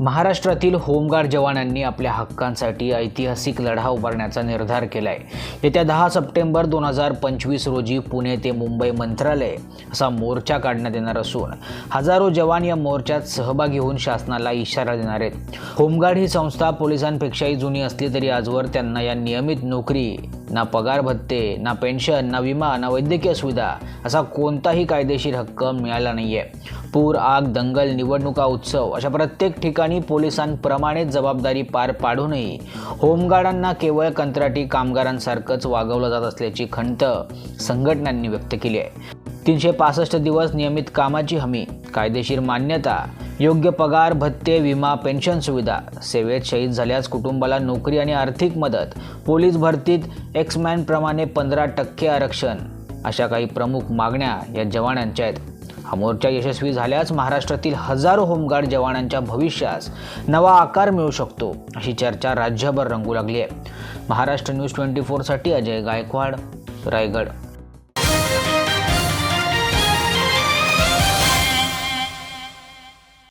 महाराष्ट्रातील होमगार्ड जवानांनी आपल्या हक्कांसाठी ऐतिहासिक लढा उभारण्याचा निर्धार केला आहे येत्या दहा सप्टेंबर दोन हजार पंचवीस रोजी पुणे ते मुंबई मंत्रालय असा मोर्चा काढण्यात येणार असून हजारो जवान या मोर्चात सहभागी होऊन शासनाला इशारा देणार आहेत. होमगार्ड ही संस्था पोलिसांपेक्षाही जुनी असली तरी आजवर त्यांना या नियमित नोकरी ना पगार भत्ते ना पेन्शन ना विमा ना वैद्यकीय सुविधा असा कोणताही कायदेशीर हक्क मिळाला नाहीये. पूर आग दंगल निवडणुका उत्सव अशा प्रत्येक ठिकाणी पोलिसांप्रमाणेच जबाबदारी पार पाडूनही होमगार्डांना केवळ कंत्राटी कामगारांसारखंच वागवलं जात असल्याची खंत संघटनांनी व्यक्त केली आहे. तीनशे पासष्ट दिवस नियमित कामाची हमी कायदेशीर मान्यता योग्य पगार भत्ते विमा पेन्शन सुविधा. सेवेत शहीद झाल्यास कुटुंबाला नोकरी आणि आर्थिक मदत. पोलीस भरतीत एक्समॅनप्रमाणे पंधरा टक्के आरक्षण. अशा काही प्रमुख मागण्या या जवानांच्या आहेत. हा मोर्चा यशस्वी झाल्यास महाराष्ट्रातील हजारो होमगार्ड जवानांच्या भविष्यास नवा आकार मिळू शकतो अशी चर्चा राज्यभर रंगू लागली आहे. महाराष्ट्र न्यूज ट्वेंटी फोरसाठी अजय गायकवाड रायगड.